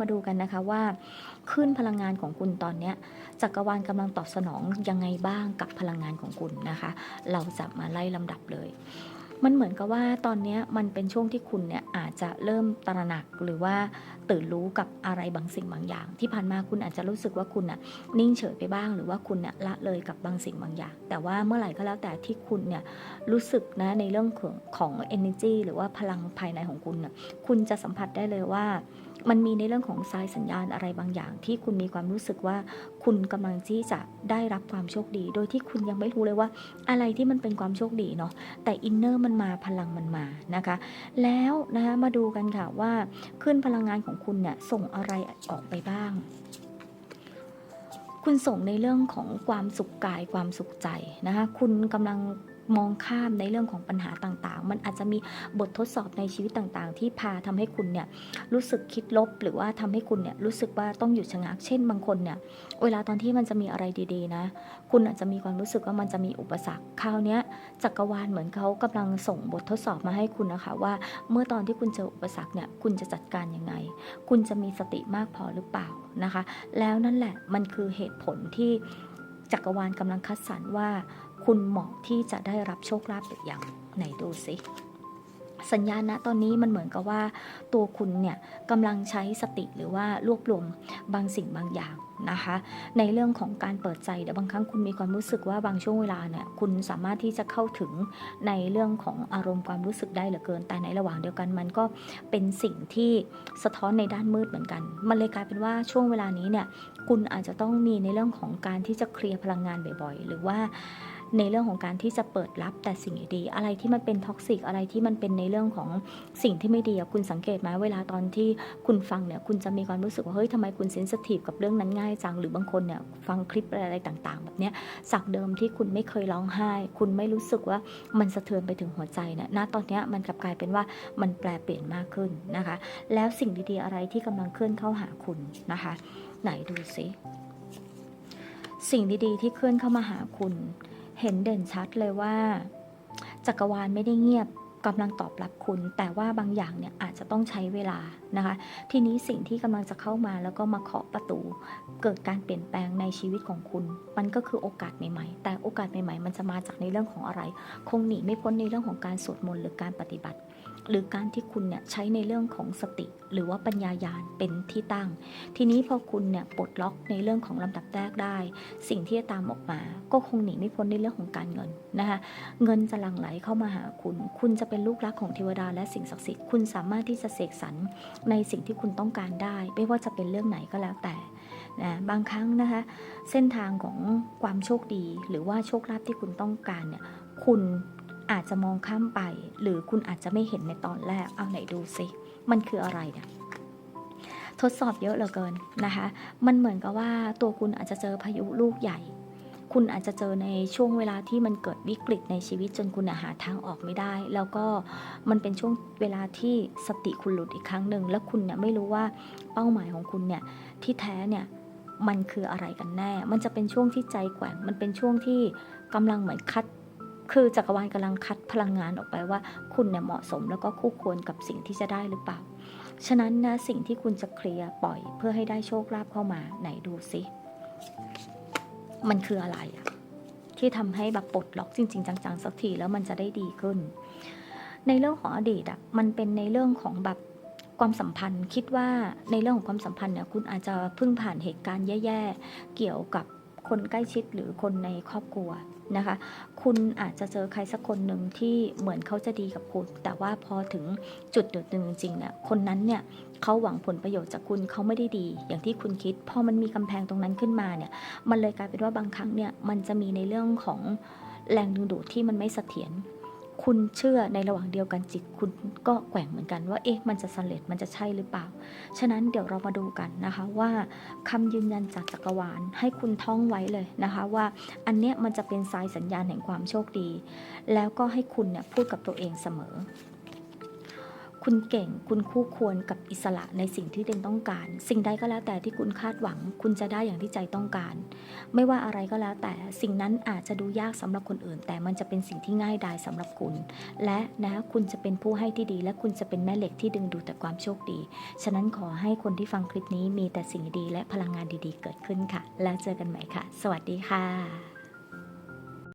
มาดูกันนะคะว่าขึ้นพลังงานของคุณตอนนี้จักรวาลกำลังตอบสนองยังไงบ้างกับพลังงานของคุณนะคะ เราจะมาไล่ลำดับเลย มันเหมือนกับว่าตอนนี้มันเป็นช่วงที่คุณเนี่ยอาจจะเริ่มตระหนักหรือว่าตื่นรู้กับอะไรบางสิ่งบางอย่าง ที่ผ่านมาคุณอาจจะรู้สึกว่าคุณน่ะนิ่งเฉยไปบ้าง หรือว่าคุณเนี่ยละเลยกับบางสิ่งบางอย่าง แต่ว่าเมื่อไหร่ก็แล้วแต่ที่คุณเนี่ยรู้สึกนะในเรื่องของของ energy หรือว่าพลังภายในของคุณน่ะคุณจะสัมผัสได้เลยว่า มันมีในเรื่องของสายสัญญาณอะไรบางอย่าง ที่คุณมีความรู้สึกว่าคุณกำลังที่จะได้รับความโชคดี โดยที่คุณยังไม่รู้เลยว่า อะไรที่มันเป็นความโชคดีเนาะแต่อินเนอร์มันมาพลังมันมานะคะ แล้วนะคะมาดูกันค่ะว่าขึ้นพลังงานของคุณเนี่ยส่งอะไรออกไปบ้าง คุณส่งในเรื่องของความสุขกายความสุขใจนะคะคุณกำลัง มองข้ามในเรื่องของปัญหาต่างๆ มันอาจจะมีบททดสอบในชีวิตต่างๆ ที่พาทำให้คุณเนี่ยรู้สึกคิดลบ หรือว่าทำให้คุณเนี่ยรู้สึกว่าต้องหยุดชะงัก เช่นบางคนเนี่ยเวลาตอนที่มันจะมีอะไรดีๆนะ คุณอาจจะมีความรู้สึกว่ามันจะมีอุปสรรคคราวนี้จักรวาลเหมือนเขากำลังส่งบททดสอบมาให้คุณนะคะว่า เมื่อตอนที่คุณเจออุปสรรคเนี่ยคุณจะจัดการยังไง คุณจะมีสติมากพอหรือเปล่านะคะ แล้วนั่นแหละมันคือเหตุผลที่จักรวาลกำลังคัดสรรว่า คุณเหมาะที่จะได้รับโชคลาภหรือยังไหนดูสิสัญญาณณตอนนี้มันเหมือนกับว่าตัวคุณเนี่ยกำลังใช้สติหรือว่ารวบรวมบางสิ่งบางอย่างนะคะ ในเรื่องของการเปิดใจเดี๋ยวบางครั้งคุณมีความรู้สึกว่าบางช่วงเวลาเนี่ยคุณสามารถที่จะเข้าถึงในเรื่องของอารมณ์ความรู้สึกได้เหลือเกิน แต่ในระหว่างเดียวกันมันก็เป็นสิ่งที่สะท้อนในด้านมืดเหมือนกัน มันเลยกลายเป็นว่าช่วงเวลานี้เนี่ยคุณอาจจะต้องมีในเรื่องของการที่จะเคลียร์พลังงานบ่อย ๆ หรือว่า ในเรื่องของการที่จะเปิดรับแต่สิ่งดีๆอะไรที่มันเป็นท็อกซิกอะไรที่มันเป็นในเรื่องของสิ่งที่ไม่ดีคุณสังเกตไหมเวลาตอนที่คุณฟังเนี่ยคุณจะมีความรู้สึกว่าเฮ้ยทำไมคุณเซนสทีฟกับเรื่องนั้นง่ายจังหรือบางคนเนี่ยฟังคลิปอะไรต่างๆ แบบเนี้ยจากเดิมที่คุณไม่เคยร้องไห้ คุณไม่รู้สึกว่ามันสะเทือนไปถึงหัวใจเนี่ยณตอนเนี้ยมันกลับกลายเป็นว่ามันแปลเปลี่ยนมากขึ้นนะคะ แล้วสิ่งดีๆอะไรที่กำลังเคลื่อนเข้าหาคุณนะคะ ไหนดูสิสิ่งดีๆที่เคลื่อนเข้ามาหาคุณ เห็นเด่นชัดเลยว่า จักรวาลไม่ได้เงียบกำลังตอบรับคุณ แต่ว่าบางอย่างเนี่ยอาจจะต้องใช้เวลานะคะ ทีนี้สิ่งที่กำลังจะเข้ามาแล้วก็มาเคาะประตู เกิดการเปลี่ยนแปลงในชีวิตของคุณ มันก็คือโอกาสใหม่ๆ แต่โอกาสใหม่ๆ มันจะมาจากในเรื่องของอะไร คงหนีไม่พ้นในเรื่องของการสวดมนต์หรือการปฏิบัติ หรือการที่คุณเนี่ยใช้ในเรื่องของสติ หรือว่าปัญญายาณเป็นที่ตั้ง ทีนี้พอคุณเนี่ยปลดล็อกในเรื่องของลำดับแรกได้ สิ่งที่จะตามออกมา ก็คงหนีไม่พ้นในเรื่องของการเงินนะคะเงินจะหลั่งไหลเข้ามาหาคุณ คุณจะเป็นลูกรักของเทวดาและสิ่งศักดิ์สิทธิ์คุณสามารถที่จะเสกสรรในสิ่งที่คุณต้องการได้ ไม่ว่าจะเป็นเรื่องไหนก็แล้วแต่นะบางครั้งนะคะเส้นทางของความโชคดี หรือว่าโชคลาภที่คุณต้องการเนี่ยคุณ อาจจะมองข้ามไป หรือคุณอาจจะไม่เห็นในตอนแรกเอาไหนดูสิมันคืออะไรเนี่ยทดสอบเยอะเหลือเกินนะคะ มันเหมือนกับว่าตัวคุณอาจจะเจอพายุลูกใหญ่ คุณอาจจะเจอในช่วงเวลาที่มันเกิดวิกฤตในชีวิตจนคุณหาทางออกไม่ได้ แล้วก็มันเป็นช่วงเวลาที่สติคุณหลุดอีกครั้งหนึ่ง แล้วคุณเนี่ยไม่รู้ว่าเป้าหมายของคุณเนี่ยที่แท้เนี่ยมันคืออะไรกันแน่ มันจะเป็นช่วงที่ใจแกว่ง มันเป็นช่วงที่กำลังเหมือนคัด คือจักรวาลกำลังคัดพลังงานออกไปว่า คุณเนี่ยเหมาะสมแล้วก็คู่ควรกับสิ่งที่จะได้หรือเปล่า ฉะนั้นนะสิ่งที่คุณจะเคลียร์ปล่อยเพื่อให้ได้โชคลาภเข้ามาไหนดูสิมันคืออะไรอะที่ทำให้แบบปลดล็อกจริง ๆ จังๆสักทีแล้วมันจะได้ดีขึ้น ในเรื่องของอดีตอะมันเป็นในเรื่องของแบบความสัมพันธ์ คิดว่าในเรื่องของความสัมพันธ์เนี่ยคุณอาจจะเพิ่งผ่านเหตุการณ์แย่ ๆ เกี่ยวกับ คนใกล้ชิดหรือคนในครอบครัวนะคะ คุณอาจจะเจอใครสักคนหนึ่งที่เหมือนเขาจะดีกับคุณ แต่ว่าพอถึงจุดเดือดหนึ่งจริงๆเนี่ยคนนั้นเนี่ยเขาหวังผลประโยชน์จากคุณเขาไม่ได้ดี อย่างที่คุณคิด พอมันมีกำแพงตรงนั้นขึ้นมาเนี่ยมันเลยกลายเป็นว่าบางครั้งเนี่ยมันจะมีในเรื่องของแรงดึงดูดที่มันไม่เสถียร คุณเชื่อในระหว่างเดียวกันจิตคุณก็แกว่งเหมือนกันว่าเอ๊ะมันจะสำเร็จมันจะใช่หรือเปล่า ฉะนั้นเดี๋ยวเรามาดูกันนะคะว่าคำยืนยันจากจักรวาลให้คุณท่องไว้เลยนะคะว่าอันเนี้ยมันจะเป็นสายสัญญาณแห่งความโชคดี แล้วก็ให้คุณเนี่ยพูดกับตัวเองเสมอ คุณเก่งคุณคู่ควรกับอิสระในสิ่งที่เดนต้องการ สิ่งใดก็แล้วแต่ที่คุณคาดหวัง คุณจะได้อย่างที่ใจต้องการ ไม่ว่าอะไรก็แล้วแต่สิ่งนั้นอาจจะดูยากสำหรับคนอื่น แต่มันจะเป็นสิ่งที่ง่ายดายสำหรับคุณ และนะคุณจะเป็นผู้ให้ที่ดี และคุณจะเป็นแม่เหล็กที่ดึงดูดแต่ความโชคดี ฉะนั้นขอให้คนที่ฟังคลิปนี้มีแต่สิ่งดีและพลังงานดีๆ เกิดขึ้นค่ะ แล้วเจอกันใหม่ค่ะ สวัสดีค่ะ